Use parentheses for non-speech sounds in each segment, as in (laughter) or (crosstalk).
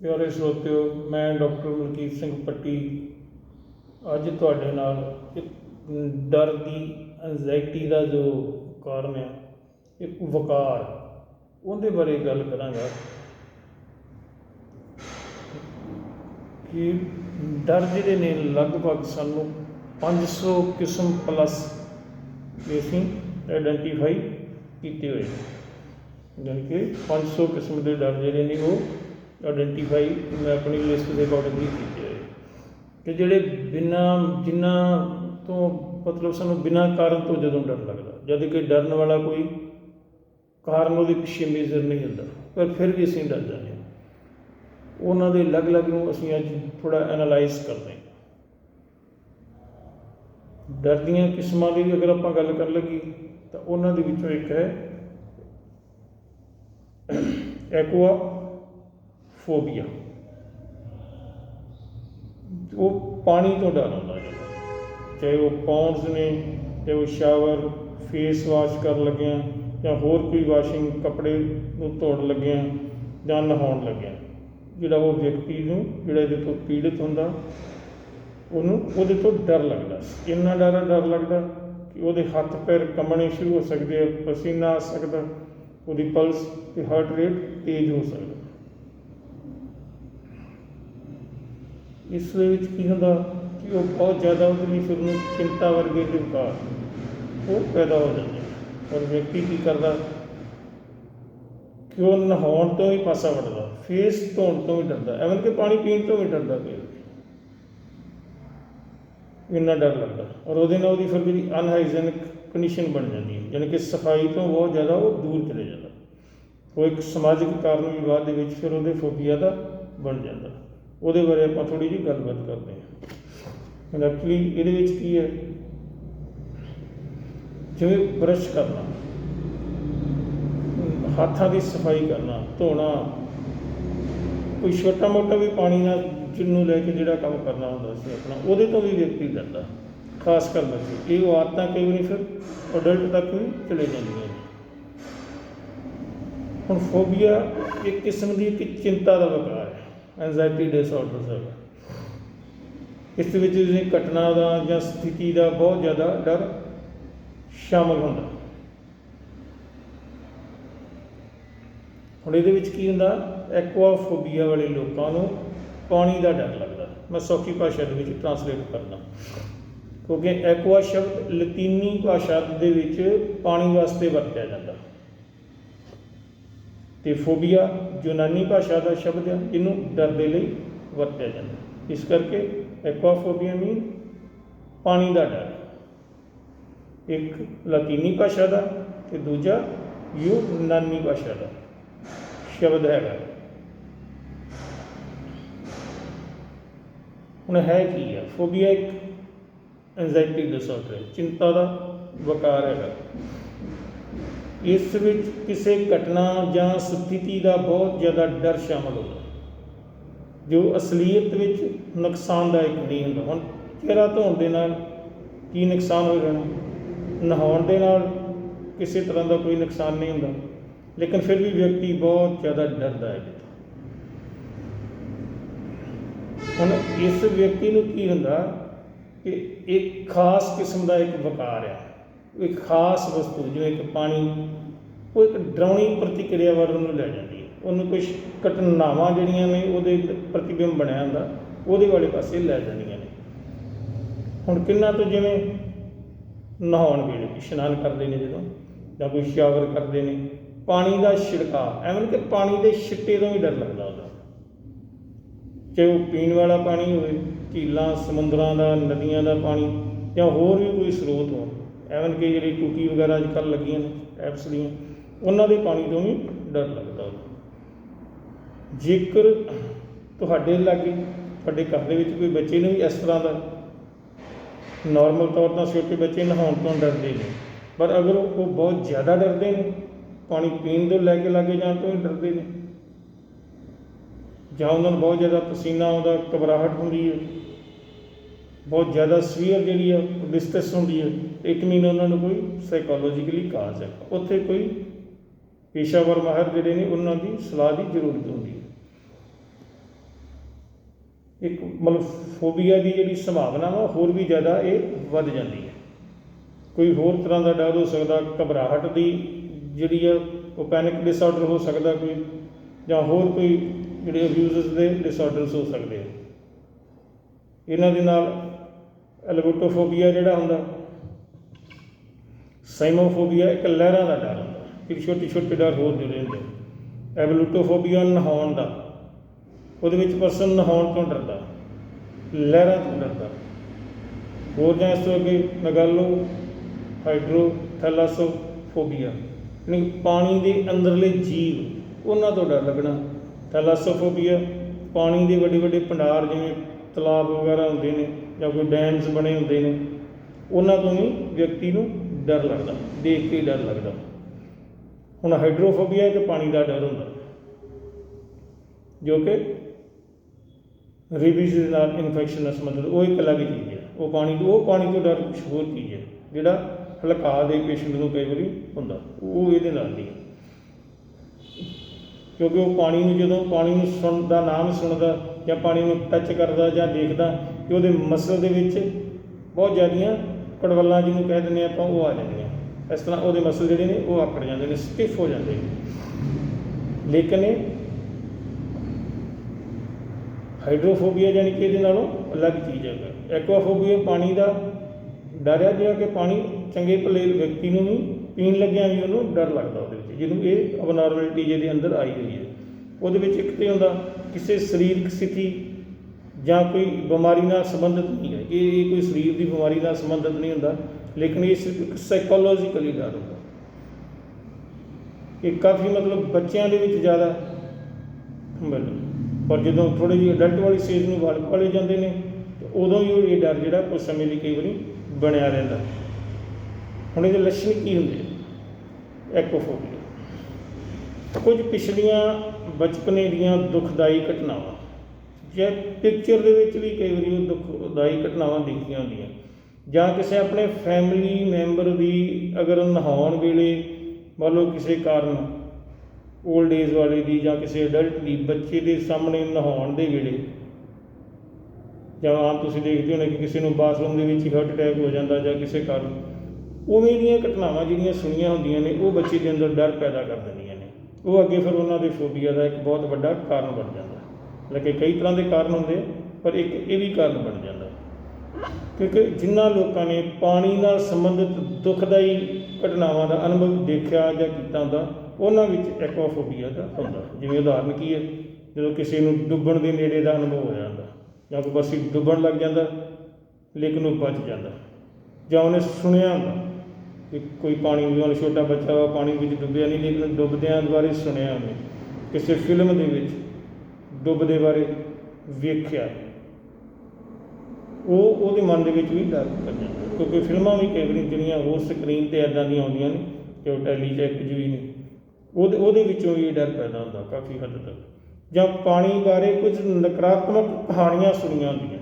ਪਿਆਰੇ ਸਰੋਤਿਓ, ਮੈਂ ਡਾਕਟਰ ਮਲਕੀਤ ਸਿੰਘ ਪੱਟੀ ਅੱਜ ਤੁਹਾਡੇ ਨਾਲ ਇੱਕ ਡਰ ਦੀ ਐਂਜ਼ਾਇਟੀ ਦਾ ਜੋ ਕਾਰਨ ਹੈ ਇੱਕ ਵਕਾਰ, ਉਹਦੇ ਬਾਰੇ ਗੱਲ ਕਰਾਂਗਾ। ਕਿ ਡਰ ਜਿਹੜੇ ਨੇ ਲਗਭਗ ਸਾਨੂੰ 500 ਕਿਸਮ ਪਲੱਸ ਅਸੀਂ ਆਇਡੈਂਟੀਫਾਈ ਕੀਤੇ ਹੋਏ ਨੇ। ਜਾਣੀ ਕਿ 500 ਕਿਸਮ ਦੇ ਡਰ ਜਿਹੜੇ ਨੇ ਉਹ ਆਇਡੈਂਟੀਫਾਈ ਮੈਂ ਆਪਣੀ ਲਿਸਟ ਦੇ ਅਕੋਰਡਿੰਗਲੀ ਕੀਤੀ ਹੈ ਕਿ ਜਿਹੜੇ ਬਿਨਾਂ ਜਿਨ੍ਹਾਂ ਤੋਂ ਮਤਲਬ ਸਾਨੂੰ ਬਿਨਾਂ ਕਾਰਨ ਤੋਂ ਜਦੋਂ ਡਰ ਲੱਗਦਾ, ਜਦ ਕਿ ਡਰਨ ਵਾਲਾ ਕੋਈ ਕਾਰਨ ਉਹਦੇ ਪਿੱਛੇ ਮੇਜਰ ਨਹੀਂ ਹੁੰਦਾ, ਪਰ ਫਿਰ ਵੀ ਅਸੀਂ ਡਰ ਜਾਂਦੇ ਹਾਂ। ਉਹਨਾਂ ਦੇ ਅਲੱਗ-ਅਲੱਗ ਨੂੰ ਅਸੀਂ ਅੱਜ ਥੋੜਾ ਐਨਾਲਾਈਜ਼ ਕਰਦੇ ਹਾਂ। ਡਰ ਦੀਆਂ ਕਿਸਮਾਂ ਦੀ ਵੀ ਅਗਰ ਆਪਾਂ ਗੱਲ ਕਰਨ ਲੱਗੀ, ਤਾਂ ਉਹਨਾਂ ਦੇ ਵਿੱਚੋਂ ਇੱਕ ਹੈ (coughs) ਐਕਵਾ ਫੋਬੀਆ ਉਹ ਪਾਣੀ ਤੋਂ ਡਰ ਹੁੰਦਾ ਜਿਹੜਾ ਚਾਹੇ ਉਹ ਪੌਂਡਸ ਨੇ, ਚਾਹੇ ਉਹ ਸ਼ਾਵਰ ਫੇਸ ਵਾਸ਼ ਕਰਨ ਲੱਗਿਆ, ਜਾਂ ਹੋਰ ਕੋਈ ਵਾਸ਼ਿੰਗ ਕੱਪੜੇ ਨੂੰ ਧੋਣ ਲੱਗਿਆ, ਜਾਂ ਨਹਾਉਣ ਲੱਗਿਆ। ਜਿਹੜਾ ਉਹ ਵਿਅਕਤੀ ਨੂੰ, ਜਿਹੜਾ ਇਹਦੇ ਤੋਂ ਪੀੜਿਤ ਹੁੰਦਾ, ਉਹਨੂੰ ਉਹਦੇ ਤੋਂ ਡਰ ਲੱਗਦਾ। ਇੰਨਾ ਡਰ ਡਰ ਲੱਗਦਾ ਕਿ ਉਹਦੇ ਹੱਥ ਪੈਰ ਕੰਬਣੇ ਸ਼ੁਰੂ ਹੋ ਸਕਦੇ ਆ, ਪਸੀਨਾ ਆ ਸਕਦਾ, ਉਹਦੀ ਪਲਸ ਤੇ ਹਾਰਟ ਰੇਟ ਤੇਜ਼ ਹੋ ਸਕਦਾ। ਇਸ ਦੇ ਵਿੱਚ ਕੀ ਹੁੰਦਾ ਕਿ ਉਹ ਬਹੁਤ ਜ਼ਿਆਦਾ ਉਹਦੇ ਲਈ ਫਿਰ ਉਹਨੂੰ ਚਿੰਤਾ ਵਰਗੇ ਦੇ ਵਿਕਾਰ ਉਹ ਪੈਦਾ ਹੋ ਜਾਂਦੇ ਔਰ ਵਿਅਕਤੀ ਕੀ ਕਰਦਾ? ਕਿ ਉਹ ਨਹਾਉਣ ਤੋਂ ਹੀ ਪਾਸਾ ਵੜਦਾ ਫੇਸ ਧੋਣ ਤੋਂ ਵੀ ਡਰਦਾ ਐਵਨ ਕਿ ਪਾਣੀ ਪੀਣ ਤੋਂ ਵੀ ਡਰਦਾ ਕਈ। ਇੰਨਾ ਡਰ ਲੱਗਦਾ। ਔਰ ਉਹਦੇ ਨਾਲ ਉਹਦੀ ਫਿਰ ਜਿਹੜੀ ਅਨਹਾਈਜੈਨਿਕ ਕੰਡੀਸ਼ਨ ਬਣ ਜਾਂਦੀ ਹੈ। ਯਾਨੀ ਕਿ ਸਫ਼ਾਈ ਤੋਂ ਬਹੁਤ ਜ਼ਿਆਦਾ ਉਹ ਦੂਰ ਚਲੇ ਜਾਂਦਾ। ਉਹ ਇੱਕ ਸਮਾਜਿਕ ਕਾਰਨ ਵਿਵਾਦ ਦੇ ਵਿੱਚ ਫਿਰ ਉਹਦੇ ਫੋਬੀਆ ਦਾ ਬਣ ਜਾਂਦਾ। ਉਹਦੇ ਬਾਰੇ ਆਪਾਂ ਥੋੜੀ ਜਿਹੀ ਗੱਲਬਾਤ ਕਰਦੇ ਹਾਂ। ਐਕਚੁਅਲੀ ਇਹਦੇ ਵਿੱਚ ਕੀ ਹੈ? ਜਿਵੇਂ ਬਰਸ਼ ਕਰਨਾ, ਹੱਥਾਂ ਦੀ ਸਫ਼ਾਈ ਕਰਨਾ, ਧੋਣਾ, ਕੋਈ ਛੋਟਾ ਮੋਟਾ ਵੀ ਪਾਣੀ ਨਾਲ ਜਿਹਨੂੰ ਲੈ ਕੇ ਜਿਹੜਾ ਕੰਮ ਕਰਨਾ ਹੁੰਦਾ ਸੀ ਆਪਣਾ, ਉਹਦੇ ਤੋਂ ਵੀ ਵਿਅਕਤੀ ਡਰਦਾ ਖਾਸ ਕਰ ਬੱਚੇ। ਇਹ ਆਦਤਾਂ ਕਈ ਵਾਰੀ ਫਿਰ ਅਡਲਟ ਤੱਕ ਵੀ ਚਲੇ ਜਾਂਦੀਆਂ ਨੇ। ਹੁਣ ਫੋਬੀਆ ਇੱਕ ਕਿਸਮ ਦੀ ਇੱਕ ਚਿੰਤਾ ਦਾ ਵਿਕਾਰ ਐਂਜ਼ਾਇਟੀ ਡਿਸਆਰਡਰ ਹੈਗਾ ਇਸ ਵਿੱਚ ਜਿਹੜੀ ਘਟਨਾ ਦਾ ਜਾਂ ਸਥਿਤੀ ਦਾ ਬਹੁਤ ਜ਼ਿਆਦਾ ਡਰ ਸ਼ਾਮਲ ਹੁੰਦਾ। ਹੁਣ ਇਹਦੇ ਵਿੱਚ ਕੀ ਹੁੰਦਾ? ਐਕਵਾਫੋਬੀਆ ਵਾਲੇ ਲੋਕਾਂ ਨੂੰ ਪਾਣੀ ਦਾ ਡਰ ਲੱਗਦਾ। ਮੈਂ ਸੌਖੀ ਭਾਸ਼ਾ ਦੇ ਵਿੱਚ ਟਰਾਂਸਲੇਟ ਕਰਦਾ। ਕਿਉਂਕਿ ਐਕਵਾ ਸ਼ਬਦ ਲਤੀਨੀ ਭਾਸ਼ਾ ਦੇ ਵਿੱਚ ਪਾਣੀ ਵਾਸਤੇ ਵਰਤਿਆ ਜਾਂਦਾ। ਤੇ ਫੋਬੀਆ ਯੂਨਾਨੀ ਭਾਸ਼ਾ ਦਾ ਸ਼ਬਦ ਹੈ ਇਹਨੂੰ ਡਰ ਦੇ ਲਈ ਵਰਤਿਆ ਜਾਂਦਾ। ਇਸ ਕਰਕੇ ਐਕਵਾਫੋਬੀਆ ਮੀਨ ਪਾਣੀ ਦਾ ਡਰ। ਇੱਕ ਲਾਤੀਨੀ ਭਾਸ਼ਾ ਦਾ ਤੇ ਦੂਜਾ ਯੂਨਾਨੀ ਭਾਸ਼ਾ ਦਾ ਸ਼ਬਦ ਹੈਗਾ। ਹੁਣ ਹੈ ਕੀ ਹੈ ਫੋਬੀਆ ਇੱਕ ਐਂਜ਼ਾਇਟੀ ਡਿਸਆਰਡਰ ਹੈ, ਚਿੰਤਾ ਦਾ ਵਕਾਰ ਹੈਗਾ। ਇਸ ਵਿੱਚ ਕਿਸੇ ਘਟਨਾ ਜਾਂ ਸਥਿਤੀ ਦਾ ਬਹੁਤ ਜ਼ਿਆਦਾ ਡਰ ਸ਼ਾਮਲ ਹੁੰਦਾ ਜੋ ਅਸਲੀਅਤ ਵਿੱਚ ਨੁਕਸਾਨਦਾਇਕ ਨਹੀਂ ਹੁੰਦਾ। ਹੁਣ ਚਿਹਰਾ ਧੋਣ ਦੇ ਨਾਲ ਕੀ ਨੁਕਸਾਨ ਹੋ ਜਾਣਾ? ਨਹਾਉਣ ਦੇ ਨਾਲ ਕਿਸੇ ਤਰ੍ਹਾਂ ਦਾ ਕੋਈ ਨੁਕਸਾਨ ਨਹੀਂ ਹੁੰਦਾ, ਲੇਕਿਨ ਫਿਰ ਵੀ ਵਿਅਕਤੀ ਬਹੁਤ ਜ਼ਿਆਦਾ ਡਰਦਾ ਹੈ। ਹੁਣ ਇਸ ਵਿਅਕਤੀ ਨੂੰ ਕੀ ਹੁੰਦਾ ਕਿ ਇੱਕ ਖਾਸ ਕਿਸਮ ਦਾ ਇੱਕ ਵਕਾਰ ਹੈ ਇੱਕ ਖਾਸ ਵਸਤੂ ਜਿਵੇਂ ਕਿ ਪਾਣੀ, ਉਹ ਇੱਕ ਡਰਾਉਣੀ ਪ੍ਰਤੀਕਿਰਿਆ ਵੱਲ ਉਹਨੂੰ ਲੈ ਜਾਂਦੀ ਹੈ। ਉਹਨੂੰ ਕੁਝ ਘਟਨਾਵਾਂ ਜਿਹੜੀਆਂ ਨੇ, ਉਹਦੇ ਪ੍ਰਤੀਬਿੰਬ ਬਣਿਆ ਹੁੰਦਾ, ਉਹਦੇ ਵਾਲੇ ਪਾਸੇ ਲੈ ਜਾਂਦੀਆਂ ਨੇ। ਹੁਣ ਕਿੰਨਾ ਤੋਂ ਜਿਵੇਂ ਨਹਾਉਣ ਵੇਲੇ ਇਸ਼ਨਾਨ ਕਰਦੇ ਨੇ ਜਦੋਂ, ਜਾਂ ਕੋਈ ਸ਼ਾਵਰ ਕਰਦੇ ਨੇ, ਪਾਣੀ ਦਾ ਛਿੜਕਾਅ, ਐਵੇਂ ਕਿ ਪਾਣੀ ਦੇ ਛਿੱਟੇ ਤੋਂ ਵੀ ਡਰ ਲੱਗਦਾ ਉਹਦਾ। ਚਾਹੇ ਉਹ ਪੀਣ ਵਾਲਾ ਪਾਣੀ ਹੋਵੇ, ਝੀਲਾਂ, ਸਮੁੰਦਰਾਂ ਦਾ, ਨਦੀਆਂ ਦਾ ਪਾਣੀ, ਜਾਂ ਹੋਰ ਵੀ ਕੋਈ ਸਰੋਤ ਹੋਣ ਐਵੇਂ ਕਿ ਜਿਹੜੀ ਟੂਟੀ ਵਗੈਰਾ ਅੱਜ ਕੱਲ੍ਹ ਲੱਗੀਆਂ ਨੇ ਐਪਸ ਦੀਆਂ, ਉਹਨਾਂ ਦੇ ਪਾਣੀ ਤੋਂ ਵੀ ਡਰ ਲੱਗਦਾ ਜੇਕਰ ਤੁਹਾਡੇ ਲਾਗੇ, ਤੁਹਾਡੇ ਘਰ ਦੇ ਵਿੱਚ ਕੋਈ ਬੱਚੇ ਨੂੰ ਵੀ ਇਸ ਤਰ੍ਹਾਂ ਦਾ ਨਾਰਮਲ ਤੌਰ 'ਤੇ ਛੋਟੇ ਬੱਚੇ ਨਹਾਉਣ ਤੋਂ ਡਰਦੇ ਨੇ, ਪਰ ਅਗਰ ਉਹ ਬਹੁਤ ਜ਼ਿਆਦਾ ਡਰਦੇ ਨੇ, ਪਾਣੀ ਪੀਣ ਤੋਂ ਲੈ ਕੇ ਲਾਗੇ ਜਾਣ ਤੋਂ ਹੀ ਡਰਦੇ ਨੇ, ਜਾਂ ਉਹਨਾਂ ਨੂੰ ਬਹੁਤ ਜ਼ਿਆਦਾ ਪਸੀਨਾ ਆਉਂਦਾ, ਘਬਰਾਹਟ ਹੁੰਦੀ ਹੈ, ਬਹੁਤ ਜ਼ਿਆਦਾ ਸਵੀਅਰ ਜਿਹੜੀ ਹੈ ਡਿਸਟ੍ਰੈਸ ਹੁੰਦੀ ਹੈ ਇੱਕ ਮੀਨ ਉਹਨਾਂ ਨੂੰ ਕੋਈ ਸਾਈਕੋਲੋਜੀਕਲੀ ਕਾਜ਼ ਹੈ। ਉੱਥੇ ਕੋਈ ਪੇਸ਼ਾਵਰ ਮਾਹਰ ਜਿਹੜੇ ਨੇ, ਉਹਨਾਂ ਦੀ ਸਲਾਹ ਦੀ ਜ਼ਰੂਰਤ ਹੁੰਦੀ ਹੈ। ਇੱਕ ਮਤਲਬ ਫੋਬੀਆ ਦੀ ਜਿਹੜੀ ਸੰਭਾਵਨਾ ਵਾ, ਹੋਰ ਵੀ ਜ਼ਿਆਦਾ ਇਹ ਵੱਧ ਜਾਂਦੀ ਹੈ। ਕੋਈ ਹੋਰ ਤਰ੍ਹਾਂ ਦਾ ਡਰ ਹੋ ਸਕਦਾ, ਘਬਰਾਹਟ ਦੀ ਜਿਹੜੀ ਆ, ਉਹ ਪੈਨਿਕ ਡਿਸਆਰਡਰ ਹੋ ਸਕਦਾ ਕੋਈ, ਜਾਂ ਹੋਰ ਕੋਈ ਜਿਹੜੇ ਅਬਿਊਜ਼ਸ ਦੇ ਡਿਸਆਰਡਰਸ ਹੋ ਸਕਦੇ ਆ। ਇਹਨਾਂ ਦੇ ਨਾਲ ਐਲਗੋਟੋਫੋਬੀਆ ਜਿਹੜਾ ਹੁੰਦਾ ਸਾਈਮੋਫੋਬੀਆ ਇੱਕ ਲਹਿਰਾਂ ਦਾ ਡਰ ਹੁੰਦਾ। ਇੱਕ ਛੋਟੇ ਛੋਟੇ ਡਰ ਹੋਰ ਜੁੜੇ ਹੁੰਦੇ ਐਬਲੂਟੋਫੋਬੀਆ ਨਹਾਉਣ ਦਾ। ਉਹਦੇ ਵਿੱਚ ਪਰਸਨ ਨਹਾਉਣ ਤੋਂ ਡਰਦਾ। ਲਹਿਰਾਂ ਤੋਂ ਡਰਦਾ। ਹੋਰ ਜਾਂ ਇਸ ਤੋਂ ਅੱਗੇ ਨਗਾਲੋ ਲਓ ਹਾਈਡਰੋਥੈਲਾਸੋਫੋਬੀਆ ਯਾਨੀ ਪਾਣੀ ਦੇ ਅੰਦਰਲੇ ਜੀਵ, ਉਹਨਾਂ ਤੋਂ ਡਰ ਲੱਗਣਾ। ਥੈਲਾਸੋਫੋਬੀਆ ਪਾਣੀ ਦੇ ਵੱਡੇ ਵੱਡੇ ਭੰਡਾਰ ਜਿਵੇਂ ਤਲਾਬ ਵਗੈਰਾ ਹੁੰਦੇ ਨੇ ਜਾਂ ਕੋਈ ਡੈਮਸ ਬਣੇ ਹੁੰਦੇ ਨੇ, ਉਹਨਾਂ ਤੋਂ ਵੀ ਵਿਅਕਤੀ ਨੂੰ ਡਰ ਲੱਗਦਾ, ਦੇਖ ਕੇ ਹੀ ਡਰ ਲੱਗਦਾ। ਹੁਣ ਹਾਈਡਰੋਫੋਬੀਆ ਇੱਕ ਪਾਣੀ ਦਾ ਡਰ ਹੁੰਦਾ, ਜੋ ਕਿ ਰੇਬੀਜ਼ ਦੇ ਨਾਲ ਇਨਫੈਕਸ਼ਨ ਨਾਲ ਸੰਬੰਧਿਤ ਉਹ ਇੱਕ ਅਲੱਗ ਚੀਜ਼ ਹੈ। ਉਹ ਪਾਣੀ ਤੋਂ, ਉਹ ਪਾਣੀ ਤੋਂ ਡਰ ਕੁਝ ਹੋਰ ਚੀਜ਼ ਹੈ, ਜਿਹੜਾ ਹਲਕਾ ਦੇ ਪੇਸ਼ੈਂਟ ਨੂੰ ਕਈ ਵਾਰੀ ਹੁੰਦਾ, ਉਹ ਇਹਦੇ ਨਾਲ ਨਹੀਂ ਹੈ। ਕਿਉਂਕਿ ਉਹ ਪਾਣੀ ਨੂੰ, ਜਦੋਂ ਪਾਣੀ ਨੂੰ ਸੁਣਦਾ, ਨਾਮ ਸੁਣਦਾ, ਜਾਂ ਪਾਣੀ ਨੂੰ ਟੱਚ ਕਰਦਾ ਜਾਂ ਦੇਖਦਾ ਕਿ ਉਹਦੇ ਮਸਲ ਦੇ ਵਿੱਚ ਬਹੁਤ ਜ਼ਿਆਦੀਆਂ ਕੜਵੱਲਾਂ ਜਿਹਨੂੰ ਕਹਿ ਦਿੰਦੇ ਆਪਾਂ, ਉਹ ਆ ਜਾਂਦੀਆਂ। ਇਸ ਤਰ੍ਹਾਂ ਉਹਦੇ ਮਸਲ ਜਿਹੜੇ ਨੇ, ਉਹ ਆਕੜ ਜਾਂਦੇ ਨੇ ਸਟਿਫ ਹੋ ਜਾਂਦੇ ਨੇ। ਲੇਕਿਨ ਇਹ ਹਾਈਡਰੋਫੋਬੀਆ ਜਾਨੀ ਕਿ ਇਹਦੇ ਨਾਲੋਂ ਅਲੱਗ ਚੀਜ਼ ਹੈ। ਐਕਵਾਫੋਬੀਆ ਪਾਣੀ ਦਾ ਡਰ ਹੈ, ਜਿਹੜਾ ਕਿ ਪਾਣੀ ਚੰਗੇ ਭਲੇ ਵਿਅਕਤੀ ਨੂੰ ਵੀ, ਪੀਣ ਲੱਗਿਆ ਵੀ ਉਹਨੂੰ ਡਰ ਲੱਗਦਾ ਉਹਦੇ ਵਿੱਚ, ਜਿਹਨੂੰ ਇਹ ਅਬਨੋਰਮੈਲਿਟੀ ਜਿਹਦੇ ਅੰਦਰ ਆਈ ਹੋਈ ਹੈ। ਉਹਦੇ ਵਿੱਚ ਇੱਕ ਤੇ ਹੁੰਦਾ, ਕਿਸੇ ਸਰੀਰਕ ਸਥਿਤੀ ਜਾਂ ਕੋਈ ਬਿਮਾਰੀ ਨਾਲ ਸੰਬੰਧਿਤ ਇਹ ਇਹ ਕੋਈ ਸਰੀਰ ਦੀ ਬਿਮਾਰੀ ਨਾਲ ਸੰਬੰਧਿਤ ਨਹੀਂ ਹੁੰਦਾ, ਲੇਕਿਨ ਇਹ ਸਿਰਫ ਇੱਕ ਸਾਈਕੋਲੋਜੀਕਲੀ ਡਰ ਹੁੰਦਾ। ਇਹ ਕਾਫੀ ਮਤਲਬ ਬੱਚਿਆਂ ਦੇ ਵਿੱਚ ਜ਼ਿਆਦਾ ਮਤਲਬ ਪਰ ਜਦੋਂ ਥੋੜੇ ਜਿਹੀ ਅਡਲਟ ਵਾਲੀ ਸਟੇਜ ਨੂੰ ਵੱਲ ਵਾਲੇ ਜਾਂਦੇ ਨੇ, ਤੇ ਉਦੋਂ ਵੀ ਉਹ ਇਹ ਡਰ ਜਿਹੜਾ ਕੁਝ ਸਮੇਂ ਲਈ ਕਈ ਵਾਰੀ ਬਣਿਆ ਰਹਿੰਦਾ। ਹੁਣ ਇਹਦੇ ਲੱਛਣ ਕੀ ਹੁੰਦੇ ਐਕੋਫੋਬੀਆ। ਕੁਝ ਪਿਛਲੀਆਂ ਬਚਪਨੇ ਦੀਆਂ ਦੁਖਦਾਈ ਘਟਨਾਵਾਂ। ਜਾਂ ਪਿਕਚਰ ਦੇ ਵਿੱਚ ਵੀ ਕਈ ਵਾਰੀ ਉਹ ਦੁਖਦਾਈ ਘਟਨਾਵਾਂ ਦਿਖਦੀਆਂ ਹੁੰਦੀਆਂ। ਜਾਂ ਕਿਸੇ ਆਪਣੇ ਫੈਮਿਲੀ ਮੈਂਬਰ ਦੀ ਅਗਰ ਨਹਾਉਣ ਵੇਲੇ ਮੰਨ ਲਓ ਕਿਸੇ ਕਾਰਨ 올ਡ ਏਜ ਵਾਲੇ ਦੀ ਜਾਂ ਕਿਸੇ ਅਡਲਟ ਦੀ ਬੱਚੇ ਦੇ ਸਾਹਮਣੇ ਨਹਾਉਣ ਦੇ ਵੇਲੇ ਜਾਂ ਆਮ ਤੁਸੀਂ ਦੇਖਦੇ ਹੋਣੇ ਕਿ ਕਿਸੇ ਨੂੰ ਬਾਥਰੂਮ ਦੇ ਵਿੱਚ ਹੀ ਹਾਰਟ ਅਟੈਕ ਹੋ ਜਾਂਦਾ ਜਾਂ ਕਿਸੇ ਕਾਰਨ, ਉਵੇਂ ਦੀਆਂ ਘਟਨਾਵਾਂ ਜਿਹੜੀਆਂ ਸੁਣੀਆਂ ਹੁੰਦੀਆਂ ਨੇ, ਉਹ ਬੱਚੇ ਦੇ ਅੰਦਰ ਡਰ ਪੈਦਾ ਕਰ ਦਿੰਦੀਆਂ ਨੇ। ਉਹ ਅੱਗੇ ਫਿਰ ਉਹਨਾਂ ਦੇ ਫੋਬੀਆ ਦਾ ਇੱਕ ਬਹੁਤ ਵੱਡਾ ਕਾਰਨ ਬਣ ਜਾਂਦਾ। ਹਾਲਾਂਕਿ ਕਈ ਤਰ੍ਹਾਂ ਦੇ ਕਾਰਨ ਹੁੰਦੇ ਆ, ਪਰ ਇੱਕ ਇਹ ਵੀ ਕਾਰਨ ਬਣ ਜਾਂਦਾ। ਕਿਉਂਕਿ ਜਿਨ੍ਹਾਂ ਲੋਕਾਂ ਨੇ ਪਾਣੀ ਨਾਲ ਸੰਬੰਧਿਤ ਦੁਖਦਾਈ ਘਟਨਾਵਾਂ ਦਾ ਅਨੁਭਵ ਦੇਖਿਆ ਜਾਂ ਕੀਤਾ ਹੁੰਦਾ ਉਹਨਾਂ ਵਿੱਚ ਐਕਵਾਫੋਬੀਆ ਦਾ ਹੁੰਦਾ। ਜਿਵੇਂ ਉਦਾਹਰਨ ਕੀ ਹੈ ਜਦੋਂ ਕਿਸੇ ਨੂੰ ਡੁੱਬਣ ਦੇ ਨੇੜੇ ਦਾ ਅਨੁਭਵ ਹੋ ਜਾਂਦਾ ਜਾਂ ਕੋਈ ਬਸੀ ਡੁੱਬਣ ਲੱਗ ਜਾਂਦਾ ਲੇਕਿਨ ਉਹ ਬਚ ਜਾਂਦਾ। ਜਾਂ ਉਹਨੇ ਸੁਣਿਆ ਹੁੰਦਾ ਕਿ ਕੋਈ ਪਾਣੀ ਵਾਲਾ ਛੋਟਾ ਬੱਚਾ ਵਾ ਪਾਣੀ ਵਿੱਚ ਡੁੱਬਿਆ ਨਹੀਂ ਲੇਕਿਨ ਡੁੱਬਦਿਆਂ ਬਾਰੇ ਸੁਣਿਆ ਉਹਨੇ। ਕਿਸੇ ਫਿਲਮ ਦੇ ਵਿੱਚ ਡੁੱਬਦੇ ਬਾਰੇ ਵੇਖਿਆ। ਉਹ ਉਹਦੇ ਮਨ ਦੇ ਵਿੱਚ ਵੀ ਡਰ ਪੈਂਦਾ ਕਿਉਂਕਿ ਫਿਲਮਾਂ ਵੀ ਕਈ ਵਾਰੀ ਜਿਹੜੀਆਂ ਹੋਰ ਸਕਰੀਨ ਤੇ ਐਦਾਂ ਦੀਆਂ ਆਉਂਦੀਆਂ ਨੇ, ਕਿ ਉਹ ਟੈਲੀ ਚੈੱਕ ਕੁਝ ਵੀ ਨੇ, ਉਹਦੇ ਉਹਦੇ ਵਿੱਚੋਂ ਵੀ ਇਹ ਡਰ ਪੈਦਾ ਹੁੰਦਾ ਕਾਫੀ ਹੱਦ ਤੱਕ। ਜਾਂ ਪਾਣੀ ਬਾਰੇ ਕੁਝ ਨਕਾਰਾਤਮਕ ਕਹਾਣੀਆਂ ਸੁਣੀਆਂ ਹੁੰਦੀਆਂ।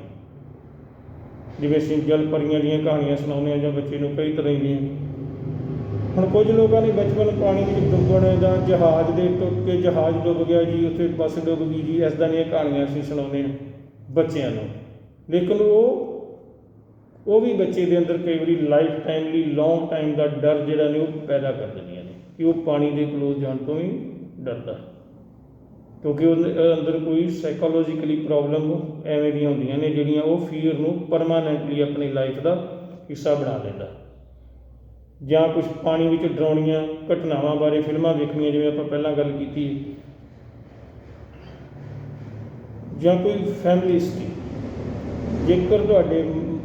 ਜਿਵੇਂ ਅਸੀਂ ਜਲ ਪਰੀਆਂ ਦੀਆਂ ਕਹਾਣੀਆਂ ਸੁਣਾਉਂਦੇ ਆ ਜਾਂ ਬੱਚੇ ਨੂੰ ਕਈ ਤਰ੍ਹਾਂ ਦੀਆਂ ਹੁਣ ਕੁਝ ਲੋਕਾਂ ਨੇ ਬਚਪਨ ਪਾਣੀ ਵਿੱਚ ਡੁੱਬਣ ਜਾਂ ਜਹਾਜ਼ ਦੇ ਟੁੱਟ ਕੇ ਜਹਾਜ਼ ਡੁੱਬ ਗਿਆ ਜੀ, ਉੱਥੇ ਬੱਸ ਡੁੱਬ ਗਈ ਜੀ ਇਸ ਦੀਆਂ ਕਹਾਣੀਆਂ ਅਸੀਂ ਸੁਣਾਉਂਦੇ ਹਾਂ ਬੱਚਿਆਂ ਨੂੰ। ਲੇਕਿਨ ਉਹ ਉਹ ਵੀ ਬੱਚੇ ਦੇ ਅੰਦਰ ਕਈ ਵਾਰੀ ਲਾਈਫ ਟਾਈਮ ਲਈ ਲੌਂਗ ਟਾਈਮ ਦਾ ਡਰ ਜਿਹੜਾ ਨੇ ਉਹ ਪੈਦਾ ਕਰ ਦਿੰਦੀਆਂ ਨੇ ਕਿ ਉਹ ਪਾਣੀ ਦੇ ਕਲੋਜ਼ ਜਾਣ ਤੋਂ ਹੀ ਡਰਦਾ ਕਿਉਂਕਿ ਉਹਦੇ ਅੰਦਰ ਕੋਈ ਸਾਈਕੋਲੋਜੀਕਲੀ ਪ੍ਰੋਬਲਮ ਐਵੇਂ ਦੀਆਂ ਹੁੰਦੀਆਂ ਨੇ ਜਿਹੜੀਆਂ ਉਹ ਫੀਅਰ ਨੂੰ ਪਰਮਾਨੈਂਟਲੀ ਆਪਣੀ ਲਾਈਫ ਦਾ ਹਿੱਸਾ ਬਣਾ ਲੈਂਦਾ ਜਾਂ ਕੁਝ ਪਾਣੀ ਵਿੱਚ ਡਰਾਉਣੀਆਂ ਘਟਨਾਵਾਂ ਬਾਰੇ ਫਿਲਮਾਂ ਵੇਖਣੀਆਂ, ਜਿਵੇਂ ਆਪਾਂ ਪਹਿਲਾਂ ਗੱਲ ਕੀਤੀ। ਜਾਂ ਕੋਈ ਫੈਮਿਲੀ ਹਿਸਟਰੀ ਜੇਕਰ ਤੁਹਾਡੇ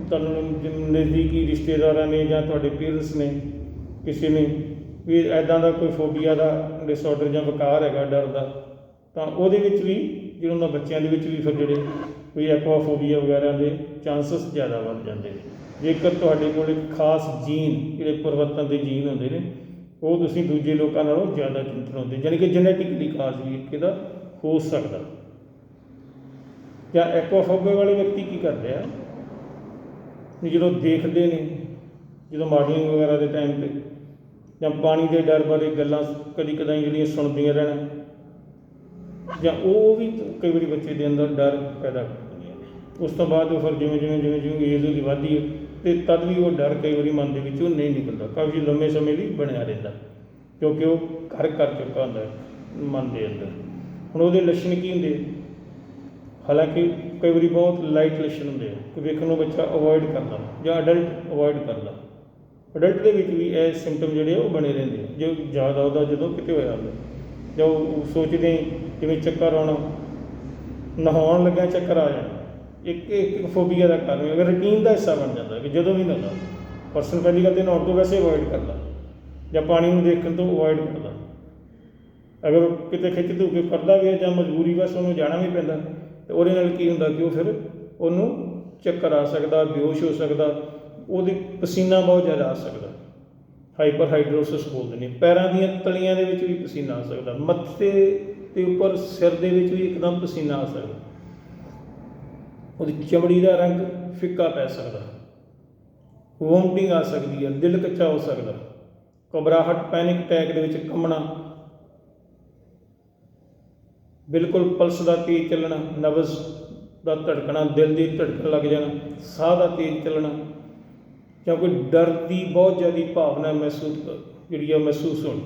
ਤੁਹਾਨੂੰ ਨਜ਼ਦੀਕੀ ਰਿਸ਼ਤੇਦਾਰਾਂ ਨੇ ਜਾਂ ਤੁਹਾਡੇ ਪੇਰੈਂਟਸ ਨੇ ਕਿਸੇ ਨੇ ਵੀ ਐਦਾਂ ਦਾ ਕੋਈ ਫੋਬੀਆ ਦਾ ਡਿਸਆਰਡਰ ਜਾਂ ਵਿਕਾਰ ਹੈਗਾ ਡਰ ਦਾ, ਤਾਂ ਉਹਦੇ ਵਿੱਚ ਵੀ, ਜਿਹੜਾ ਉਹਨਾਂ ਬੱਚਿਆਂ ਦੇ ਵਿੱਚ ਵੀ ਫਿਰ ਜਿਹੜੇ ਕੋਈ ਐਕਵਾਫੋਬੀਆ ਵਗੈਰਾ ਦੇ ਚਾਂਸਸ ਜ਼ਿਆਦਾ ਵੱਧ ਜਾਂਦੇ ਨੇ। ਜੇਕਰ ਤੁਹਾਡੇ ਕੋਲ ਇੱਕ ਖਾਸ ਜੀਨ, ਜਿਹੜੇ ਪਰਿਵਰਤਨ ਦੇ ਜੀਨ ਹੁੰਦੇ ਨੇ, ਉਹ ਤੁਸੀਂ ਦੂਜੇ ਲੋਕਾਂ ਨਾਲੋਂ ਜ਼ਿਆਦਾ ਚਿੰਤਨ ਹੁੰਦੇ ਯਾਨੀ ਕਿ ਜੈਨੇਟਿਕਲੀ ਕਾਜ਼ ਵੀ ਇੱਕ ਇਹਦਾ ਹੋ ਸਕਦਾ। ਜਾਂ ਐਕਵਾਫੋਬੀਆ ਵਾਲੇ ਵਿਅਕਤੀ ਕੀ ਕਰਦੇ ਆ? ਵੀ ਜਦੋਂ ਦੇਖਦੇ ਨੇ, ਜਦੋਂ ਮਾਡਲਿੰਗ ਵਗੈਰਾ ਦੇ ਟਾਈਮ ਤੇ, ਜਾਂ ਪਾਣੀ ਦੇ ਡਰ ਬਾਰੇ ਗੱਲਾਂ ਕਦੀ ਕਦਾਈ ਜਿਹੜੀਆਂ ਸੁਣਦੀਆਂ ਰਹਿਣਾ, ਜਾਂ ਉਹ ਵੀ ਕਈ ਵਾਰੀ ਬੱਚੇ ਦੇ ਅੰਦਰ ਡਰ ਪੈਦਾ ਕਰ ਉਸ ਤੋਂ ਬਾਅਦ ਉਹ ਫਿਰ ਜਿਵੇਂ ਜਿਵੇਂ ਜਿਵੇਂ ਜਿਵੇਂ ਏਜ ਉਹਦੀ ਵੱਧਦੀ ਹੈ ਤੇ ਤਦ ਵੀ ਉਹ ਡਰ ਕਈ ਵਾਰੀ ਮਨ ਦੇ ਵਿੱਚੋਂ ਨਹੀਂ ਨਿਕਲਦਾ। ਕਾਫੀ ਲੰਮੇ ਸਮੇਂ ਲਈ ਬਣਿਆ ਰਹਿੰਦਾ। ਕਿਉਂਕਿ ਉਹ ਘਰ ਕਰ ਚੁੱਕਾ ਹੁੰਦਾ ਮਨ ਦੇ ਅੰਦਰ। ਹੁਣ ਉਹਦੇ ਲੱਛਣ ਕੀ ਹੁੰਦੇ ਹਾਲਾਂਕਿ ਕਈ ਵਾਰੀ ਬਹੁਤ ਲਾਈਟ ਲੱਛਣ ਹੁੰਦੇ ਆ। ਕਿ ਵੇਖਣ ਨੂੰ ਬੱਚਾ ਅਵੋਇਡ ਕਰਦਾ ਜਾਂ ਅਡਲਟ ਅਵੋਇਡ ਕਰਦਾ। ਅਡਲਟ ਦੇ ਵਿੱਚ ਵੀ ਇਹ ਸਿੰਪਟਮ ਜਿਹੜੇ ਉਹ ਬਣੇ ਰਹਿੰਦੇ ਆ। ਜੋ ਜ਼ਿਆਦਾ ਉਹਦਾ ਜਦੋਂ ਕਿਤੇ ਹੋਇਆ ਹੁੰਦਾ। ਜਾਂ ਉਹ ਸੋਚਦੇ ਜਿਵੇਂ ਚੱਕਰ ਆਉਣਾ। ਨਹਾਉਣ ਲੱਗਿਆ ਚੱਕਰ ਆ ਜਾਣਾ। ਇੱਕ ਇੱਕ ਫੋਬੀਆ ਦਾ ਕਾਰਨ ਹੈ। ਅਗਰ ਰੂਟੀਨ ਦਾ ਹਿੱਸਾ ਬਣ ਜਾਂਦਾ, ਕਿ ਜਦੋਂ ਵੀ ਨਹਾਉਂਦਾ ਪਰਸਨ ਪਹਿਲੀ ਗੱਲ ਤੇ ਨਹਾਉਣ ਤੋਂ ਵੈਸੇ ਅਵੋਇਡ ਕਰਦਾ, ਜਾਂ ਪਾਣੀ ਨੂੰ ਦੇਖਣ ਤੋਂ ਅਵੋਇਡ ਕਰਦਾ। ਅਗਰ ਕਿਤੇ ਖਿੱਚ ਧੂ ਕੇ ਕਰਦਾ ਵੀ ਹੈ ਜਾਂ ਮਜਬੂਰੀ ਵਸ ਉਹਨੂੰ ਜਾਣਾ ਵੀ ਪੈਂਦਾ, ਤੇ ਉਹਦੇ ਨਾਲ ਕੀ ਹੁੰਦਾ ਕਿ ਉਹ ਫਿਰ ਉਹਨੂੰ ਚੱਕਰ ਆ ਸਕਦਾ, ਬੇਹੋਸ਼ ਹੋ ਸਕਦਾ, ਉਹਦੇ ਪਸੀਨਾ ਬਹੁਤ ਜ਼ਿਆਦਾ ਆ ਸਕਦਾ। ਹਾਈਪਰ ਹਾਈਡਰੋਸਿਸ ਬੋਲਦੇ ਨੇ। ਪੈਰਾਂ ਦੀਆਂ ਤਲੀਆਂ ਦੇ ਵਿੱਚ ਵੀ ਪਸੀਨਾ ਆ ਸਕਦਾ। ਮੱਥੇ ਦੇ ਉੱਪਰ ਸਿਰ ਦੇ ਵਿੱਚ ਵੀ ਇੱਕਦਮ ਪਸੀਨਾ ਆ ਸਕਦਾ। ਉਹਦੀ ਚਮੜੀ ਦਾ ਰੰਗ ਫਿੱਕਾ ਪੈ ਸਕਦਾ। ਵੋਮਟਿੰਗ ਆ ਸਕਦੀ ਹੈ ਦਿਲ ਕੱਚਾ ਹੋ ਸਕਦਾ। ਘਬਰਾਹਟ ਪੈਨਿਕ ਅਟੈਕ ਦੇ ਵਿੱਚ ਕੰਬਣਾ ਬਿਲਕੁਲ ਪਲਸ ਦਾ ਤੇਜ਼ ਚੱਲਣਾ ਨਬਜ਼ ਦਾ ਧੜਕਣਾ, ਦਿਲ ਦੀ ਧੜਕਣ ਲੱਗ ਜਾਣਾ, ਸਾਹ ਦਾ ਤੇਜ਼ ਚੱਲਣਾ। ਜਾਂ ਕੋਈ ਡਰ ਦੀ ਬਹੁਤ ਜ਼ਿਆਦਾ ਭਾਵਨਾ ਮਹਿਸੂਸ ਜਿਹੜੀ ਆ ਮਹਿਸੂਸ ਹੋਣੀ।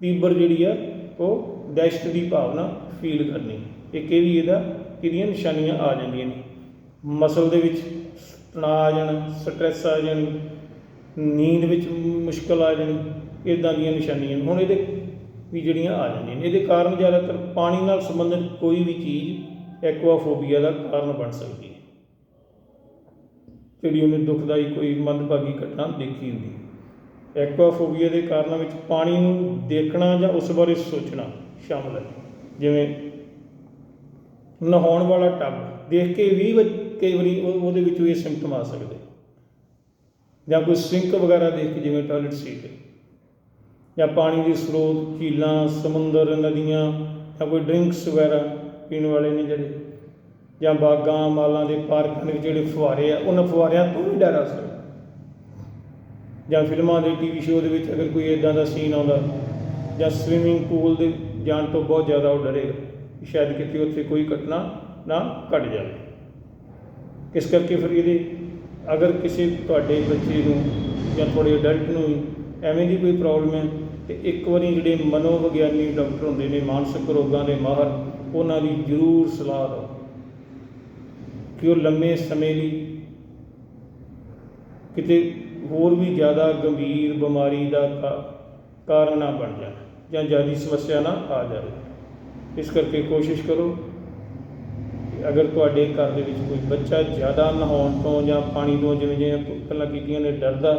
ਤੀਬਰ ਜਿਹੜੀ ਆ, ਉਹ ਦਹਿਸ਼ਤ ਦੀ ਭਾਵਨਾ ਫੀਲ ਕਰਨੀ। ਇੱਕ ਇਹ ਵੀ ਇਹਦਾ ਕਿਹਦੀਆਂ ਨਿਸ਼ਾਨੀਆਂ ਆ ਜਾਂਦੀਆਂ ਨੇ। ਮਸਲ ਦੇ ਵਿੱਚ ਤਣਾਅ ਆ ਜਾਣਾ ਸਟ੍ਰੈਸ ਆ ਜਾਣੀ, ਨੀਂਦ ਵਿੱਚ ਮੁਸ਼ਕਲ ਆ ਜਾਣੀ ਇਦਾਂ ਦੀਆਂ ਨਿਸ਼ਾਨੀਆਂ ਹੁਣ ਇਹਦੇ ਵੀ ਜਿਹੜੀਆਂ ਆ ਜਾਂਦੀਆਂ ਨੇ, ਇਹਦੇ ਕਾਰਨ ਜ਼ਿਆਦਾਤਰ ਪਾਣੀ ਨਾਲ ਸੰਬੰਧਿਤ ਕੋਈ ਵੀ ਚੀਜ਼ ਐਕਵਾਫੋਬੀਆ ਦਾ ਕਾਰਨ ਬਣ ਸਕਦੀ ਹੈ। ਜਿਹੜੀ ਉਹਨੇ ਦੁਖਦਾਈ ਕੋਈ ਮੰਦਭਾਗੀ ਘਟਨਾ ਦੇਖੀ ਹੁੰਦੀ ਹੈ। ਐਕਵਾਫੋਬੀਆ ਦੇ ਕਾਰਨਾਂ ਵਿੱਚ ਪਾਣੀ ਨੂੰ ਦੇਖਣਾ ਜਾਂ ਉਸ ਬਾਰੇ ਸੋਚਣਾ ਸ਼ਾਮਲ ਹੈ। ਜਿਵੇਂ ਨਹਾਉਣ ਵਾਲਾ ਟੱਬ, ਦੇਖ ਕੇ ਵੀ ਕਈ ਵਾਰੀ ਉਹ- ਉਹਦੇ ਵਿੱਚੋਂ ਇਹ ਸਿੰਪਟਮ ਆ ਸਕਦੇ। ਜਾਂ ਕੋਈ ਸਿੰਕ ਵਗੈਰਾ ਦੇਖ ਕੇ, ਜਿਵੇਂ ਟਾਇਲਟ ਸੀਟ ਜਾਂ ਪਾਣੀ ਦੇ ਸਰੋਤ, ਝੀਲਾਂ, ਸਮੁੰਦਰ, ਨਦੀਆਂ, ਜਾਂ ਕੋਈ ਡਰਿੰਕਸ ਵਗੈਰਾ ਪੀਣ ਵਾਲੇ ਨੇ ਜਿਹੜੇ। ਜਾਂ ਬਾਗਾਂ, ਮਾਲਾਂ ਦੇ ਪਾਰਕਾਂ ਦੇ ਵਿੱਚ ਜਿਹੜੇ ਫੁਹਾਰੇ ਆ, ਉਹਨਾਂ ਫੁਹਾਰਿਆਂ ਤੋਂ ਵੀ ਡਰ ਆ ਸਕਦਾ ਜਾਂ ਫਿਲਮਾਂ ਦੇ ਟੀਵੀ ਸ਼ੋਅ ਦੇ ਵਿੱਚ ਅਗਰ ਕੋਈ ਇਦਾਂ ਦਾ ਸੀਨ ਆਉਂਦਾ, ਜਾਂ ਸਵਿਮਿੰਗ ਪੂਲ ਦੇ ਜਾਣ ਤੋਂ ਬਹੁਤ ਜ਼ਿਆਦਾ ਉਹ ਡਰੇਗਾ ਕਿ ਸ਼ਾਇਦ ਕਿਤੇ ਉੱਥੇ ਕੋਈ ਘਟਨਾ ਨਾ ਘਟ ਜਾਵੇ। ਇਸ ਕਰਕੇ ਫਿਰ ਇਹਦੇ ਅਗਰ ਕਿਸੇ ਤੁਹਾਡੇ ਬੱਚੇ ਨੂੰ ਜਾਂ ਤੁਹਾਡੇ ਅਡਲਟ ਨੂੰ ਐਵੇਂ ਦੀ ਕੋਈ ਪ੍ਰੋਬਲਮ ਹੈ, ਤੇ ਇੱਕ ਵਾਰੀ ਜਿਹੜੇ ਮਨੋਵਿਗਿਆਨੀ ਡਾਕਟਰ ਹੁੰਦੇ ਨੇ, ਮਾਨਸਿਕ ਰੋਗਾਂ ਦੇ ਮਾਹਰ, ਉਹਨਾਂ ਦੀ ਜ਼ਰੂਰ ਸਲਾਹ ਲਓ ਕਿ ਉਹ ਲੰਮੇ ਸਮੇਂ ਲਈ ਕਿਤੇ ਹੋਰ ਵੀ ਜ਼ਿਆਦਾ ਗੰਭੀਰ ਬਿਮਾਰੀ ਦਾ ਕਾ- ਕਾਰਨ ਨਾ ਬਣ ਜਾਣ ਜਾਂ ਜ਼ਿਆਦਾ ਸਮੱਸਿਆ ਨਾ ਆ ਜਾਵੇ। ਇਸ ਕਰਕੇ ਕੋਸ਼ਿਸ਼ ਕਰੋ ਅਗਰ ਤੁਹਾਡੇ ਘਰ ਦੇ ਵਿੱਚ ਕੋਈ ਬੱਚਾ ਜ਼ਿਆਦਾ ਨਹਾਉਣ ਤੋਂ ਜਾਂ ਪਾਣੀ ਤੋਂ ਜਿਵੇਂ ਜਿਵੇਂ ਗੱਲਾਂ ਕੀਤੀਆਂ ਨੇ ਡਰਦਾ,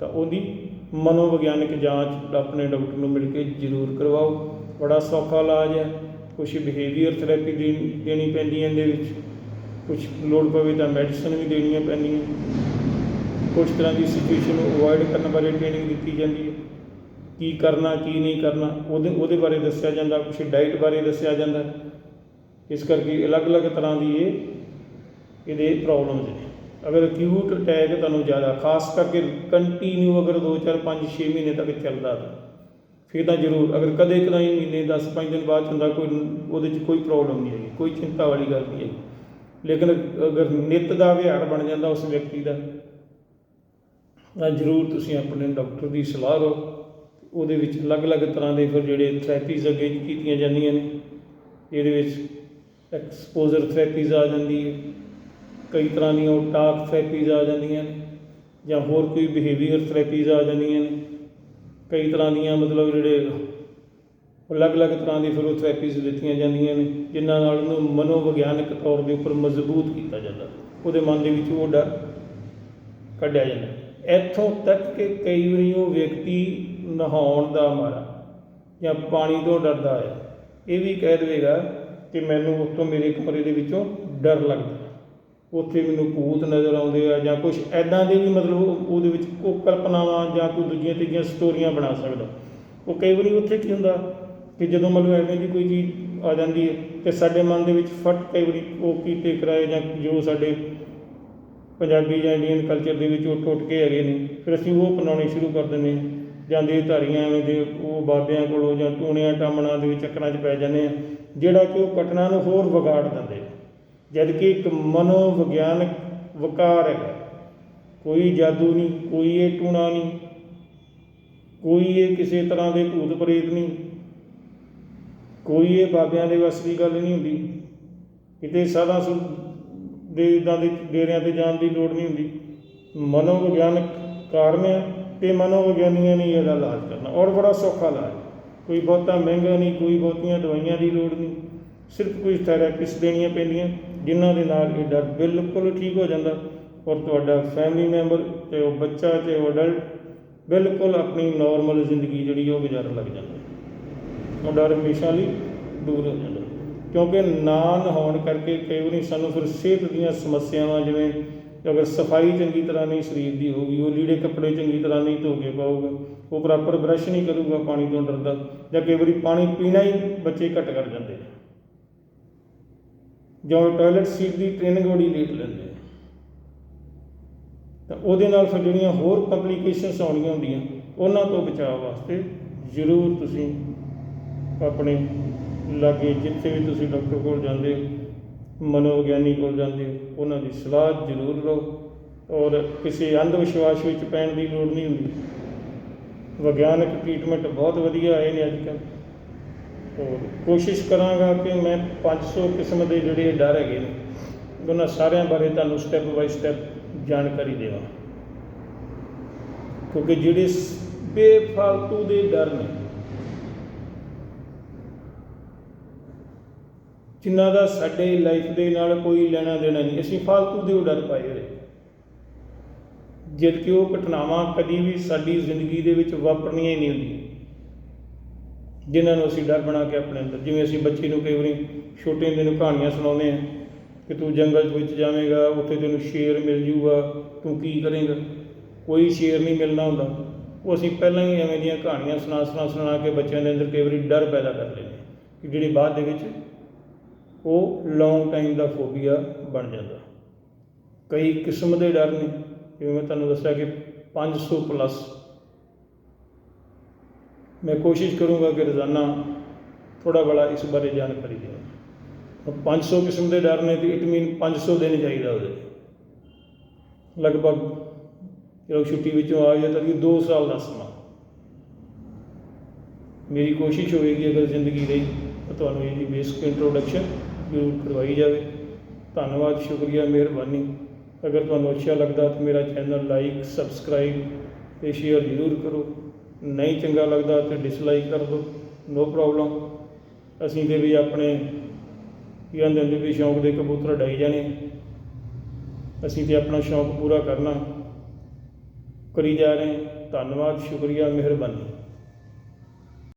ਤਾਂ ਉਹਦੀ ਮਨੋਵਿਗਿਆਨਕ ਜਾਂਚ ਆਪਣੇ ਡਾਕਟਰ ਨੂੰ ਮਿਲ ਕੇ ਜ਼ਰੂਰ ਕਰਵਾਓ। ਬੜਾ ਸੌਖਾ ਇਲਾਜ ਹੈ। ਕੁਝ ਬਿਹੇਵੀਅਰ ਥੈਰੇਪੀ ਦੇਣੀ ਪੈਂਦੀ ਹੈ ਇਹਦੇ ਵਿੱਚ। ਕੁਝ ਲੋੜ ਪਵੇ ਤਾਂ ਮੈਡੀਸਨ ਵੀ ਦੇਣੀਆਂ ਪੈਂਦੀਆਂ। ਕੁਝ ਤਰ੍ਹਾਂ ਦੀ ਸਿਚੁਏਸ਼ਨ ਨੂੰ ਅਵੋਇਡ ਕਰਨ ਬਾਰੇ ਟ੍ਰੇਨਿੰਗ ਦਿੱਤੀ ਜਾਂਦੀ ਹੈ। ਕੀ ਕਰਨਾ, ਕੀ ਨਹੀਂ ਕਰਨਾ, ਉਹਦੇ ਉਹਦੇ ਬਾਰੇ ਦੱਸਿਆ ਜਾਂਦਾ ਕੁਝ ਡਾਈਟ ਬਾਰੇ ਦੱਸਿਆ ਜਾਂਦਾ। ਇਸ ਕਰਕੇ ਅਲੱਗ-ਅਲੱਗ ਤਰ੍ਹਾਂ ਦੀ ਇਹ ਇਹਦੇ ਪ੍ਰੋਬਲਮਸ ਨੇ। ਅਗਰ ਅਕਿਊਟ ਅਟੈਕ ਤੁਹਾਨੂੰ ਜ਼ਿਆਦਾ, ਖਾਸ ਕਰਕੇ ਕੰਟੀਨਿਊ ਅਗਰ 2 4 5 6 ਮਹੀਨੇ ਤੱਕ ਚੱਲਦਾ ਫਿਰ ਤਾਂ ਜ਼ਰੂਰ, ਅਗਰ ਕਦੇ ਕਦਾਈ ਮਹੀਨੇ 10 5 ਦਿਨ ਬਾਅਦ 'ਚ ਹੁੰਦਾ, ਕੋਈ ਉਹਦੇ 'ਚ ਕੋਈ ਪ੍ਰੋਬਲਮ ਨਹੀਂ ਹੈਗੀ, ਕੋਈ ਚਿੰਤਾ ਵਾਲੀ ਗੱਲ ਨਹੀਂ ਹੈਗੀ। ਲੇਕਿਨ ਅਗਰ ਨਿੱਤ ਦਾ ਵਿਹਾਰ ਬਣ ਜਾਂਦਾ ਉਸ ਵਿਅਕਤੀ ਦਾ, ਤਾਂ ਜ਼ਰੂਰ ਤੁਸੀਂ ਆਪਣੇ ਡਾਕਟਰ ਦੀ ਸਲਾਹ ਲਓ। ਉਹਦੇ ਵਿੱਚ ਅਲੱਗ-ਅਲੱਗ ਤਰ੍ਹਾਂ ਦੇ ਫਿਰ ਜਿਹੜੇ ਥੈਰੇਪੀਜ਼ ਅੱਗੇ ਕੀਤੀਆਂ ਜਾਂਦੀਆਂ ਨੇ, ਇਹਦੇ ਵਿੱਚ ਐਕਸਪੋਜ਼ਰ ਥੈਰੇਪੀਜ਼ ਆ ਜਾਂਦੀ ਹੈ। ਕਈ ਤਰ੍ਹਾਂ ਦੀਆਂ ਉਹ ਟਾਕ ਥੈਰੇਪੀਜ਼ ਆ ਜਾਂਦੀਆਂ ਨੇ ਜਾਂ ਹੋਰ ਕੋਈ ਬਿਹੇਵੀਅਰ ਥੈਰੇਪੀਜ਼ ਆ ਜਾਂਦੀਆਂ ਨੇ। ਕਈ ਤਰ੍ਹਾਂ ਦੀਆਂ ਮਤਲਬ ਜਿਹੜੇ ਅਲੱਗ-ਅਲੱਗ ਤਰ੍ਹਾਂ ਦੀ ਫਿਰ ਉਹ ਥੈਰੇਪੀਜ਼ ਦਿੱਤੀਆਂ ਜਾਂਦੀਆਂ ਨੇ, ਜਿਨ੍ਹਾਂ ਨਾਲ ਉਹਨੂੰ ਮਨੋਵਿਗਿਆਨਕ ਤੌਰ ਦੇ ਉੱਪਰ ਮਜ਼ਬੂਤ ਕੀਤਾ ਜਾਂਦਾ। ਉਹਦੇ ਮਨ ਦੇ ਵਿੱਚ ਉਹ ਡਰ ਕੱਢਿਆ ਜਾਂਦਾ। ਇੱਥੋਂ ਤੱਕ ਕਿ ਕਈ ਵਾਰੀ ਉਹ ਵਿਅਕਤੀ ਨਹਾਉਣ ਦਾ ਮਾਰਾ ਜਾਂ ਪਾਣੀ ਤੋਂ ਡਰਦਾ ਹੈ ਇਹ ਵੀ ਕਹਿ ਦੇਵੇਗਾ ਕਿ ਮੈਨੂੰ ਉੱਤੋਂ ਮੇਰੇ ਕਮਰੇ ਦੇ ਵਿੱਚੋਂ ਡਰ ਲੱਗਦਾ ਉੱਥੇ ਮੈਨੂੰ ਭੂਤ ਨਜ਼ਰ ਆਉਂਦੇ ਆ ਜਾਂ ਕੁਝ ਐਦਾਂ ਦੇ ਵੀ ਮਤਲਬ ਉਹ- ਉਹਦੇ ਵਿੱਚ ਉਹ ਕਲਪਨਾਵਾਂ ਜਾਂ ਕੋਈ ਦੂਜੀਆਂ ਤੀਜੀਆਂ ਸਟੋਰੀਆਂ ਬਣਾ ਸਕਦਾ। ਉਹ ਕਈ ਵਾਰੀ ਉੱਥੇ ਕੀ ਹੁੰਦਾ ਕਿ ਜਦੋਂ ਮਤਲਬ ਐਵੇਂ ਦੀ ਕੋਈ ਚੀਜ਼ ਆ ਜਾਂਦੀ ਹੈ ਤੇ ਸਾਡੇ ਮਨ ਦੇ ਵਿੱਚ ਫਟ ਕਈ ਵਾਰੀ ਉਹ ਕੀਤੇ ਕਰਾਏ ਜਾਂ ਜੋ ਸਾਡੇ ਪੰਜਾਬੀ ਜਾਂ ਇੰਡੀਅਨ ਕਲਚਰ ਦੇ ਵਿੱਚ ਉਹ ਟੁੱਟ ਕੇ ਹੈਗੇ ਨੇ, ਫਿਰ ਅਸੀਂ ਉਹ ਅਪਣਾਉਣੇ ਸ਼ੁਰੂ ਕਰ ਦਿੰਦੇ ਹਾਂ ਜਾਂ ਦੇ ਧਾਰੀਆਂ ਐਵੇਂ ਦੇ ਉਹ ਬਾਬਿਆਂ ਕੋਲੋਂ ਜਾਂ ਟੂਣਿਆਂ ਟਾਮਣਾ ਦੇ ਵਿੱਚ ਚੱਕਰਾਂ 'ਚ ਪੈ ਜਾਂਦੇ ਆ ਜਿਹੜਾ ਕਿ ਉਹ ਘਟਨਾ ਨੂੰ ਹੋਰ ਵਿਗਾੜ ਦਿੰਦੇ ਆ ਜਦ ਕਿ ਇੱਕ ਮਨੋਵਿਗਿਆਨਕ ਵਕਾਰ ਹੈ ਕੋਈ ਜਾਦੂ ਨਹੀਂ, ਕੋਈ ਇਹ ਟੂਣਾ ਨਹੀਂ, ਕੋਈ ਇਹ ਕਿਸੇ ਤਰ੍ਹਾਂ ਦੇ ਭੂਤ ਪ੍ਰੇਤ ਨਹੀਂ, ਕੋਈ ਇਹ ਬਾਬਿਆਂ ਦੇ ਵੱਸ ਦੀ ਗੱਲ ਨਹੀਂ ਹੁੰਦੀ। ਕਿਤੇ ਸਾਧਾਂ ਦੇ ਇਦਾਂ ਦੇ ਡੇਰਿਆਂ ਤੇ ਜਾਣ ਦੀ ਲੋੜ ਨਹੀਂ ਹੁੰਦੀ। ਮਨੋਵਿਗਿਆਨਕ ਕਾਰਨ ਹੈ ਤੇ ਮਨੋਵਿਗਿਆਨੀਆਂ ਨੇ ਇਹਦਾ ਇਲਾਜ ਕਰਨਾ ਔਰ ਬੜਾ ਸੌਖਾ ਇਲਾਜ। ਕੋਈ ਬਹੁਤਾ ਮਹਿੰਗਾ ਨਹੀਂ, ਕੋਈ ਬਹੁਤੀਆਂ ਦਵਾਈਆਂ ਦੀ ਲੋੜ ਨਹੀਂ। ਸਿਰਫ ਕੁਝ ਥੈਰੇਪਿਸਟ ਦੇਣੀਆਂ ਪੈਂਦੀਆਂ, ਜਿਨ੍ਹਾਂ ਦੇ ਨਾਲ ਇਹ ਡਰ ਬਿਲਕੁਲ ਠੀਕ ਹੋ ਜਾਂਦਾ। ਔਰ ਤੁਹਾਡਾ ਫੈਮਿਲੀ ਮੈਂਬਰ ਤੇ ਉਹ ਬੱਚਾ ਤੇ ਉਹ ਅਡਲਟ ਬਿਲਕੁਲ ਆਪਣੀ ਨਾਰਮਲ ਜ਼ਿੰਦਗੀ ਜਿਹੜੀ ਉਹ ਗੁਜ਼ਾਰਨ ਲੱਗ ਜਾਂਦਾ। ਉਹ ਡਰ ਹਮੇਸ਼ਾ ਲਈ ਦੂਰ ਹੋ ਜਾਂਦਾ। ਕਿਉਂਕਿ ਨਾ ਹੋਣ ਕਰਕੇ ਕਈ ਵਾਰੀ ਸਾਨੂੰ ਫਿਰ ਸਿਹਤ ਦੀਆਂ ਸਮੱਸਿਆਵਾਂ ਜਿਵੇਂ ਅਗਰ ਸਫ਼ਾਈ ਚੰਗੀ ਤਰ੍ਹਾਂ ਨਹੀਂ, ਸਰੀਰ ਦੀ ਹੋਊਗੀ ਉਹ ਲੀੜੇ ਕੱਪੜੇ ਚੰਗੀ ਤਰ੍ਹਾਂ ਨਹੀਂ ਧੋ ਕੇ ਪਾਊਗਾ, ਉਹ ਪ੍ਰੋਪਰ ਬ੍ਰਸ਼ ਨਹੀਂ ਕਰੂਗਾ ਪਾਣੀ ਤੋਂ ਡਰਦਾ, ਜਾਂ ਕਈ ਵਾਰੀ ਪਾਣੀ ਪੀਣਾ ਹੀ ਬੱਚੇ ਘੱਟ ਕਰ ਜਾਂਦੇ ਨੇ। ਜਾਂ ਟਾਇਲਟ ਸੀਟ ਦੀ ਟ੍ਰੇਨਿੰਗ ਬੜੀ ਲੇਟ ਲੈਂਦੇ ਤਾਂ ਉਹਦੇ ਨਾਲ ਫਿਰ ਜਿਹੜੀਆਂ ਹੋਰ ਕੰਪਲਿਕੇਸ਼ਨਸ ਆਉਣੀਆਂ ਹੁੰਦੀਆਂ, ਉਹਨਾਂ ਤੋਂ ਬਚਾਅ ਵਾਸਤੇ ਜ਼ਰੂਰ ਤੁਸੀਂ ਆਪਣੇ ਲਾਗੇ ਜਿੱਥੇ ਵੀ ਤੁਸੀਂ ਡਾਕਟਰ ਕੋਲ ਜਾਂਦੇ ਹੋ ਮਨੋਵਿਗਿਆਨੀ ਕੋਲ ਜਾਂਦੇ ਹੋ, ਉਹਨਾਂ ਦੀ ਸਲਾਹ ਜ਼ਰੂਰ ਲਓ। ਔਰ ਕਿਸੇ ਅੰਧ ਵਿਸ਼ਵਾਸ ਵਿੱਚ ਪੈਣ ਦੀ ਲੋੜ ਨਹੀਂ ਹੁੰਦੀ। ਵਿਗਿਆਨਕ ਟ੍ਰੀਟਮੈਂਟ ਬਹੁਤ ਵਧੀਆ ਆਏ ਨੇ ਅੱਜ ਕੱਲ੍ਹ ਔਰ ਕੋਸ਼ਿਸ਼ ਕਰਾਂਗਾ ਕਿ ਮੈਂ 500 ਕਿਸਮ ਦੇ ਜਿਹੜੇ ਡਰ ਹੈਗੇ ਨੇ, ਉਹਨਾਂ ਸਾਰਿਆਂ ਬਾਰੇ ਤੁਹਾਨੂੰ ਸਟੈਪ ਬਾਈ ਸਟੈਪ ਜਾਣਕਾਰੀ ਦੇਵਾਂ। ਕਿਉਂਕਿ ਜਿਹੜੇ ਬੇਫਾਲਤੂ ਦੇ ਡਰ ਨੇ ਜਿਨ੍ਹਾਂ ਦਾ ਸਾਡੇ ਲਾਈਫ ਦੇ ਨਾਲ ਕੋਈ ਲੈਣਾ ਦੇਣਾ ਨਹੀਂ। ਅਸੀਂ ਫਾਲਤੂ ਦੇ ਉਹ ਡਰ ਪਾਏ ਹੋਏ। ਜਦ ਕਿ ਉਹ ਘਟਨਾਵਾਂ ਕਦੀ ਵੀ ਸਾਡੀ ਜ਼ਿੰਦਗੀ ਦੇ ਵਿੱਚ ਵਾਪਰਨੀਆਂ ਹੀ ਨਹੀਂ ਹੁੰਦੀਆਂ। ਜਿਨ੍ਹਾਂ ਨੂੰ ਅਸੀਂ ਡਰ ਬਣਾ ਕੇ ਆਪਣੇ ਅੰਦਰ, ਜਿਵੇਂ ਅਸੀਂ ਬੱਚੇ ਨੂੰ ਕਈ ਵਾਰੀ ਛੋਟੇ ਹੁੰਦੇ ਨੂੰ ਕਹਾਣੀਆਂ ਸੁਣਾਉਂਦੇ ਹਾਂ ਕਿ ਤੂੰ ਜੰਗਲ ਵਿੱਚ ਜਾਵੇਂਗਾ, ਉੱਥੇ ਤੈਨੂੰ ਸ਼ੇਰ ਮਿਲ ਜੂਗਾ, ਤੂੰ ਕੀ ਕਰੇਂਗਾ? ਕੋਈ ਸ਼ੇਰ ਨਹੀਂ ਮਿਲਣਾ ਹੁੰਦਾ। ਉਹ ਅਸੀਂ ਪਹਿਲਾਂ ਹੀ ਐਵੇਂ ਦੀਆਂ ਕਹਾਣੀਆਂ ਸੁਣਾ ਸੁਣਾ ਸੁਣਾ ਕੇ ਬੱਚਿਆਂ ਦੇ ਅੰਦਰ ਕਈ ਵਾਰੀ ਡਰ ਪੈਦਾ ਕਰ ਲੈਂਦੇ ਹਾਂ ਕਿ ਜਿਹੜੀ ਬਾਅਦ ਦੇ ਵਿੱਚ ਉਹ ਲੌਂਗ ਟਾਈਮ ਦਾ ਫੋਬੀਆ ਬਣ ਜਾਂਦਾ। ਕਈ ਕਿਸਮ ਦੇ ਡਰ ਨੇ, ਜਿਵੇਂ ਮੈਂ ਤੁਹਾਨੂੰ ਦੱਸਿਆ ਕਿ 500 ਪਲੱਸ ਮੈਂ ਕੋਸ਼ਿਸ਼ ਕਰੂੰਗਾ ਕਿ ਰੋਜ਼ਾਨਾ ਥੋੜਾ ਬੜਾ ਇਸ ਬਾਰੇ ਜਾਣਕਾਰੀ ਦੇਵਾਂ। ਹੁਣ 500 ਕਿਸਮ ਦੇ ਡਰ ਨੇ ਤੇ ਇਟ ਮੀਨ 500 ਦਿਨ ਚਾਹੀਦਾ ਉਹਦੇ ਲਗਭਗ ਜਦੋਂ ਛੁੱਟੀ ਵਿੱਚੋਂ ਆ ਜਾਏ ਤਾਂ ਵੀ 2 ਸਾਲ ਦਾ ਸਮਾਂ। ਮੇਰੀ ਕੋਸ਼ਿਸ਼ ਹੋਵੇਗੀ ਅਗਰ ਜ਼ਿੰਦਗੀ ਰਹੀ ਤਾਂ ਤੁਹਾਨੂੰ ਇਹਦੀ ਬੇਸਿਕ ਇੰਟਰੋਡਕਸ਼ਨ ਜ਼ਰੂਰ ਕਰਵਾਈ ਜਾਵੇ। ਧੰਨਵਾਦ, ਸ਼ੁਕਰੀਆ, ਮਿਹਰਬਾਨੀ। ਅਗਰ ਤੁਹਾਨੂੰ ਅੱਛਾ ਲੱਗਦਾ ਤਾਂ ਮੇਰਾ ਚੈਨਲ ਲਾਈਕ, ਸਬਸਕ੍ਰਾਈਬ ਤੇ ਸ਼ੇਅਰ ਜ਼ਰੂਰ ਕਰੋ। ਨਹੀਂ ਚੰਗਾ ਲੱਗਦਾ ਤੇ ਡਿਸਲਾਈਕ ਕਰ ਦਿਓ। ਨੋ ਪ੍ਰੋਬਲਮ ਅਸੀਂ ਤੇ ਵੀ ਆਪਣੇ ਕੀ ਕਹਿੰਦੇ ਹੁੰਦੇ ਵੀ ਸ਼ੌਂਕ ਦੇ ਕਬੂਤਰ ਡਾਈ ਜਾਣੇ। ਅਸੀਂ ਤੇ ਆਪਣਾ ਸ਼ੌਂਕ ਪੂਰਾ ਕਰਨਾ। ਕਰੀ ਜਾ ਰਹੇ ਧੰਨਵਾਦ, ਸ਼ੁਕਰੀਆ, ਮਿਹਰਬਾਨੀ।